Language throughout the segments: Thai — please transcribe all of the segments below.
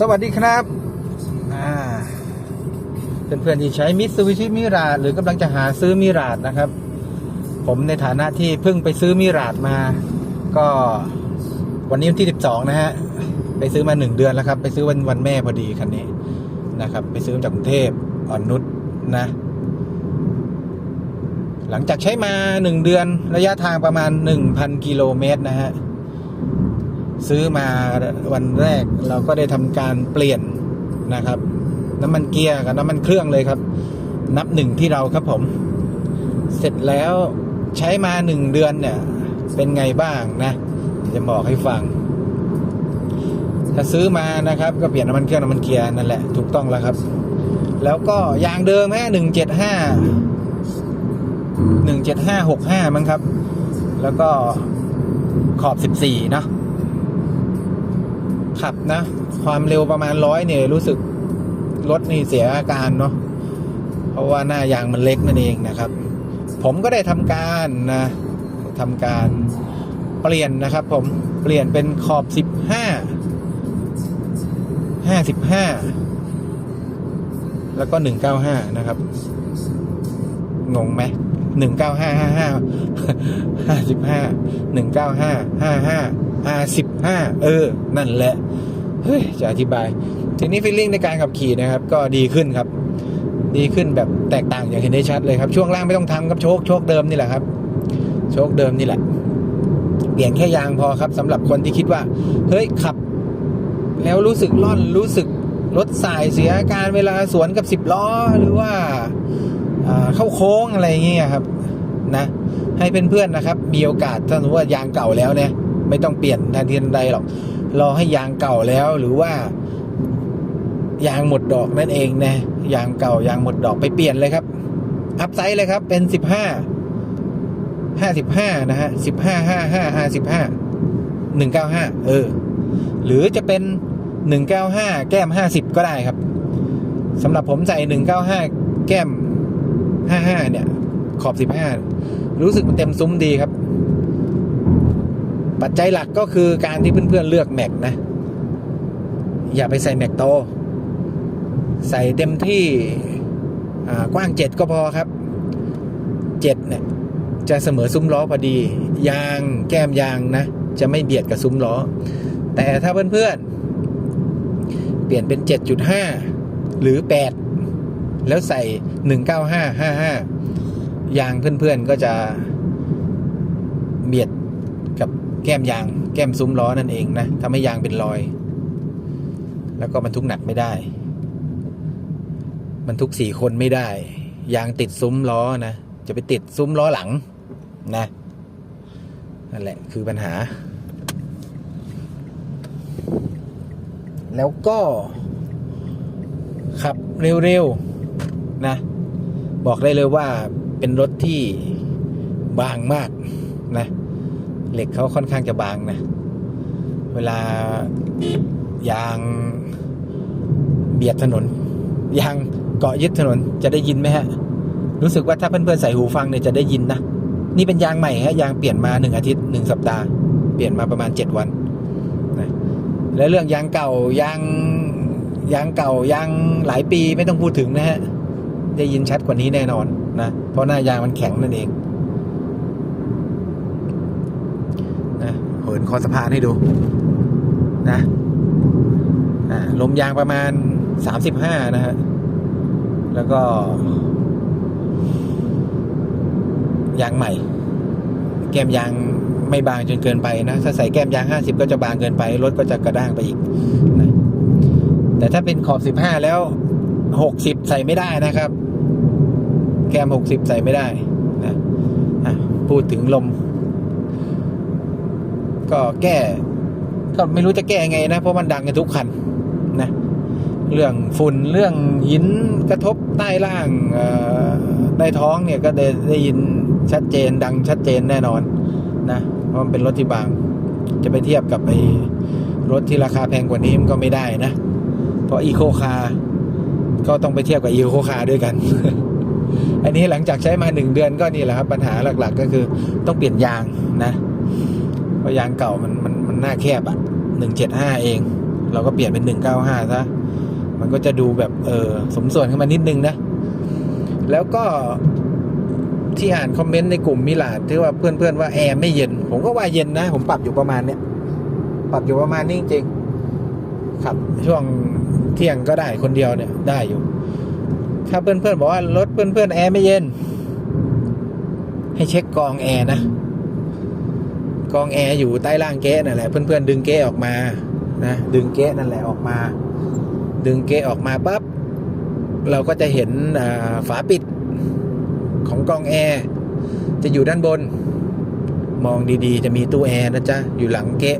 สวัสดีครับอ่าเพื่อนๆที่ใช้มิตซูบิชิมิราหรือกำลังจะหาซื้อมิราดนะครับ ผมในฐานะที่เพิ่งไปซื้อมิราดมา ก็วันนี้วันที่ 12 นะฮะ ไปซื้อมาหนึ่งเดือนแล้วครับ ไปซื้อวันวันแม่พอดีคันนี้นะครับ ไปซื้อมาจากกรุงเทพอ่อนนุชนะ หลังจากใช้มาหนึ่งเดือนระยะทางประมาณ 1,000 กิโลเมตรนะฮะ ซื้อมาวันแรกเราก็ได้ทำการเปลี่ยนนะครับ น้ำมันเกียร์กับน้ำมันเครื่องเลยครับ นับหนึ่งที่เราครับผม เสร็จแล้วใช้มาหนึ่งเดือนเนี่ย เป็นไงบ้างนะ จะบอกให้ฟัง ถ้าซื้อมานะครับ ก็เปลี่ยนน้ำมันเครื่องน้ำมันเกียร์นั่นแหละถูกต้องแล้วครับ แล้วก็ยางเดิมฮะหนึ่งเจ็ดห้าหนึ่งเจ็ดห้าหกห้ามั้งครับ แล้วก็ขอบสิบสี่เนาะ ขับนะ ความเร็วประมาณร้อยเนี่ยรู้สึกรถนี่เสียอาการเนาะเพราะว่าหน้ายางมันเล็กนั่นเองนะครับ ผมก็ได้ทำการนะทำการเปลี่ยนนะครับ ผมเปลี่ยนเป็นขอบสิบห้าห้าสิบห้าแล้วก็หนึ่งเก้าห้านะครับงงไหมหนึ่งเก้าห้าห้าห้าห้าสิบห้าหนึ่งเก้าห้าห้าห้าห้าสิบ ห้าเออ นั่นแหละ เฮ้ย จะอธิบาย ทีนี้ฟีลลิ่งในการขับขี่นะครับ ก็ดีขึ้นครับ ดีขึ้นแบบแตกต่างอย่างเห็นได้ชัดเลยครับ ช่วงล่างไม่ต้องทำครับ โชคโชคเดิมนี่แหละครับ โชคเดิมนี่แหละ เปลี่ยนแค่ยางพอครับสำหรับคนที่คิดว่า เฮ้ย ขับ แล้วรู้สึกล่อน รู้สึกรถสายเสียอาการเวลาสวนกับสิบล้อ หรือว่าเข้าโค้งอะไรอย่างเงี้ยครับ นะ ให้เพื่อนๆนะครับ มีโอกาสถ้าสมมติว่ายางเก่าแล้วเนี่ย ไม่ต้องเปลี่ยนทันทีทันใดหรอกรอให้ยางเก่าแล้วหรือว่ายางหมดดอกนั่นเองนะยางเก่ายางหมดดอกไปเปลี่ยนเลยครับ อัพไซส์เลยครับ เป็นสิบห้าห้าสิบห้านะฮะสิบห้าห้าห้าห้าสิบห้าหนึ่งเก้าห้าเออ หรือจะเป็นหนึ่งเก้าห้าแก้มห้าสิบก็ได้ครับสำหรับผมใส่หนึ่งเก้าห้าแก้มห้าห้าเนี่ย ขอบสิบห้ารู้สึกมันเต็มซุ้มดีครับ ปัจจัยหลักก็คือการที่เพื่อนๆเลือกแม็กนะ อย่าไปใส่แม็กโต ใส่เต็มที่กว้างเจ็ดก็พอครับเจ็ดเนี่ยจะเสมอซุ้มล้อพอดี ยางแก้มยางนะ จะไม่เบียดกับซุ้มล้อ แต่ถ้าเพื่อนๆ เปลี่ยนเป็น 7.5 หรือ 8 แล้วใส่ 19555 ยางเพื่อนๆก็จะเบียดกับ แก้มยางแก้มซุ้มล้อนั่นเองนะทำให้ยางเป็นรอย แล้วก็บรรทุกหนักไม่ได้บรรทุกสี่คนไม่ได้ ยางติดซุ้มล้อนะ จะไปติดซุ้มล้อหลังนะนั่นแหละคือปัญหา แล้วก็ ขับเร็วๆนะ บอกได้เลยว่าเป็นรถที่บางมากนะ เหล็กเขาค่อนข้างจะบางนะ เวลายางเบียดถนน ยางเกาะยึดถนนจะได้ยินไหมฮะ รู้สึกว่าถ้าเพื่อนๆใส่หูฟังเนี่ยจะได้ยินนะ นี่เป็นยางใหม่ฮะยางเปลี่ยนมาหนึ่งอาทิตย์หนึ่งสัปดาห์เปลี่ยนมาประมาณเจ็ดวันนะและเรื่องยางเก่ายางยางเก่ายางหลายปีไม่ต้องพูดถึงนะฮะได้ยินชัดกว่านี้แน่นอนนะเพราะหน้ายางมันแข็งนั่นเองนะ เหินคอสะพานให้ดูนะลมยางประมาณสามสิบห้านะฮะ แล้วก็ ยางใหม่ แก้มยางไม่บางจนเกินไปนะ ถ้าใส่แก้มยางห้าสิบก็จะบางเกินไป รถก็จะกระด้างไปอีกนะแต่ถ้าเป็นขอบสิบห้าแล้วหกสิบใส่ไม่ได้นะครับ แก้มหกสิบใส่ไม่ได้นะะพูดถึงลม ก็แก้ ก็ไม่รู้จะแก้ยังไงนะ เพราะมันดังกันทุกคันนะ เรื่องฝุ่นเรื่องหินกระทบใต้ล่างใต้ท้องเนี่ยก็ได้ได้ยินชัดเจนดังชัดเจนแน่นอนนะเพราะมันเป็นรถที่บาง จะไปเทียบกับไอ้รถที่ราคาแพงกว่านี้มันก็ไม่ได้นะ เพราะอีโคคาร์ก็ต้องไปเทียบกับอีโคคาร์ด้วยกัน อันนี้หลังจากใช้มาหนึ่งเดือนก็นี่แหละครับ ปัญหาหลัก ๆ ก็คือต้องเปลี่ยนยางนะ พยางเก่ามันมันมันหน้าแคบอะหนึ่งเจ็ดห้าเอง เราก็เปลี่ยนเป็นหนึ่งเก้าห้าซะมันก็จะดูแบบเออสมส่วนขึ้นมานิดนึงนะ แล้วก็ที่อ่านคอมเมนต์ในกลุ่มมิลาดที่ว่าเพื่อนๆว่าแอร์ไม่เย็น ผมก็ว่าเย็นนะ ผมปรับอยู่ประมาณเนี้ยปรับอยู่ประมาณนี้จริงๆขับช่วงเที่ยงก็ได้คนเดียวเนี่ยได้อยู่ ถ้าเพื่อนๆบอกว่ารถเพื่อนๆแอร์ไม่เย็น ให้เช็คกรองแอร์นะ กองแอร์อยู่ใต้ล่างเก๊นั่นแหละเพื่อนๆดึงเก๊ออกมานะดึงเก๊นั่นแหละออกมา ดึงเก๊ออกมาปั๊บเราก็จะเห็นฝาปิดของกองแอร์จะอยู่ด้านบน มองดีๆ จะมีตู้แอร์นะจ๊ะอยู่หลังเก๊ะ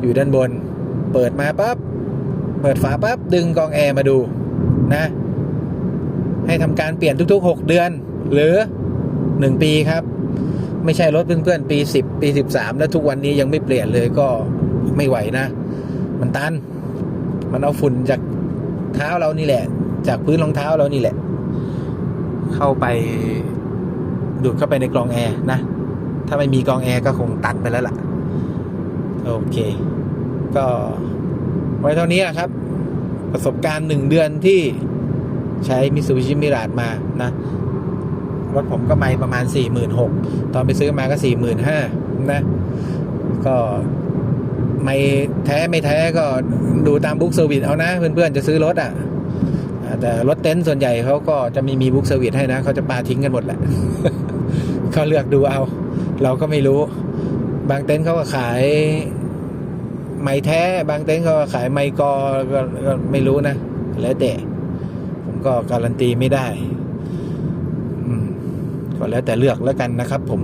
อยู่ด้านบน เปิดมาปั๊บเปิดฝาปั๊บดึงกองแอร์มาดูนะ ให้ทำการเปลี่ยนทุกๆ 6 เดือน หรือ 1 ปีครับ ไม่ใช่รถเพื่อนๆ ปี 10 ปี 13 แล้วทุกวันนี้ยังไม่เปลี่ยนเลยก็ไม่ไหวนะ มันตัน มันเอาฝุ่นจากเท้าเรานี่แหละ จากพื้นรองเท้าเรานี่แหละ เข้าไปดูดเข้าไปในกรองแอร์นะ ถ้าไม่มีกรองแอร์ก็คงตันไปแล้วล่ะ โอเค ก็ไว้เท่านี้นะครับ ประสบการณ์หนึ่งเดือนที่ใช้มิ t ซูบิชิมิรา e มานะ รถผมก็ไม่ประมาณ 46,000ตอนไปซื้อมาก็ 45,000นะก็ไม่แท้ไม่แท้ก็ดูตามบุ๊กเซอร์วิสเอานะ เพื่อนๆจะซื้อรถอะอ่าแต่รถเต็นท์ส่วนใหญ่เขาก็จะม่มีบุ๊กเซอร์วิสให้นะเขาจะปาทิ้งกันหมดแหละเขาเลือกดูเอา เราก็ไม่รู้ บางเต็นท์เขาก็ขายไม่แท้ บางเต็นท์เขาก็ขายไม่กอก็ไม่รู้นะ แล้วแต่ผมก็การันตีไม่ได้ ก็แล้วแต่เลือกแล้วกันนะครับ ผม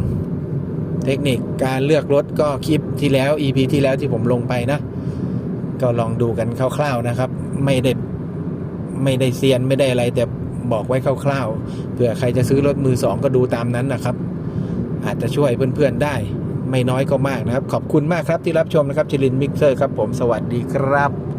เทคนิคการเลือกรถก็คลิปที่แล้ว EP ที่แล้วที่ผมลงไปนะ ก็ลองดูกันคร่าวๆนะครับ ไม่ได้ไม่ได้เซียนไม่ได้อะไร แต่บอกไว้คร่าวๆเผื่อใครจะซื้อรถมือสองก็ดูตามนั้นนะครับ อาจจะช่วยเพื่อนๆได้ ไม่น้อยก็มากนะครับ ขอบคุณมากครับที่รับชมนะครับจิลินมิกเซอร์ครับผมสวัสดีครับ